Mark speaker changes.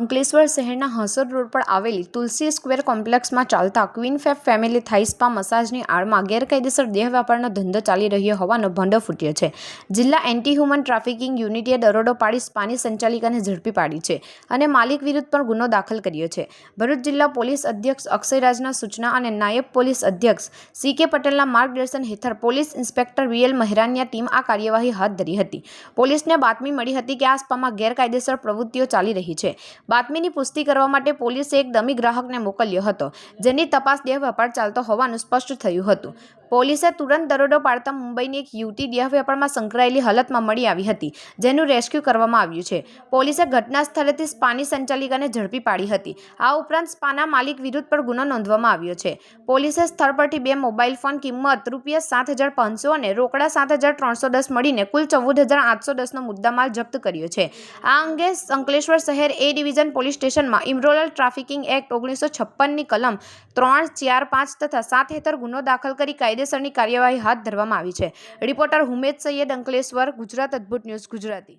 Speaker 1: અંકલેશ્વર શહેરના હસર રોડ પર આવેલી તુલસી સ્ક્વેર કોમ્પ્લેક્સમાં ચાલતા ક્વીન ફેફ ફેમિલી થાઈ સ્પા મસાજની આડમાં ગેરકાયદેસર દેહ વ્યાપારનો ધંધો ચાલી રહ્યો હોવાનો ભંડો ફૂટ્યો છે. જિલ્લા એન્ટી હ્યુમન ટ્રાફિકિંગ યુનિટીએ દરોડો પાડી સ્પાની સંચાલિકાને ઝડપી પાડી છે અને માલિક વિરુદ્ધ પણ ગુનો દાખલ કર્યો છે. ભરૂચ જિલ્લા પોલીસ અધ્યક્ષ અક્ષયરાજના સૂચના અને નાયબ પોલીસ અધ્યક્ષ સી કે પટેલના માર્ગદર્શન હેઠળ police inspector VL Meharaniya team આ કાર્યવાહી હાથ ધરી હતી. પોલીસને બાતમી મળી હતી કે આ સ્પામાં ગેરકાયદેસર પ્રવૃત્તિઓ ચાલી રહી છે. બાતમીની પુષ્ટિ કરવા માટે પોલીસે એક ડમી ગ્રાહકને મોકલ્યો હતો, જેની તપાસ દેહ વેપાર ચાલતો હોવાનું સ્પષ્ટ થયું હતું. પોલીસે તુરંત દરોડો પાડતા મુંબઈની એક યુવતી દેહ વેપારમાં સંકળાયેલી હાલતમાં મળી આવી હતી, જેનું રેસ્ક્યુ કરવામાં આવ્યું છે. પોલીસે ઘટના સ્થળેથી સ્પાની સંચાલિકાને ઝડપી પાડી હતી. આ ઉપરાંત સ્પાના માલિક વિરુદ્ધ પણ ગુનો નોંધવામાં આવ્યો છે. પોલીસે સ્થળ પરથી બે મોબાઈલ ફોન કિંમત રૂપિયા સાત હજાર પાંચસો અને રોકડા સાત હજાર ત્રણસો દસ મળીને કુલ ચૌદ હજાર આઠસો દસનો મુદ્દામાલ જપ્ત કર્યો છે. આ અંગે અંકલેશ્વર શહેર એ ડિવિઝન પોલીસ સ્ટેશનમાં ઇમરોલલ ટ્રાફિકિંગ એક્ટ ઓગણીસો છપ્પનની કલમ ત્રણ ચાર પાંચ તથા સાત હેઠળ ગુનો દાખલ કરી કાયદેસરની કાર્યવાહી હાથ ધરવામાં આવી છે. રિપોર્ટર હુમેદ સૈયદ અંકલેશ્વર ગુજરાત અદ્ભુત ન્યૂઝ ગુજરાતી.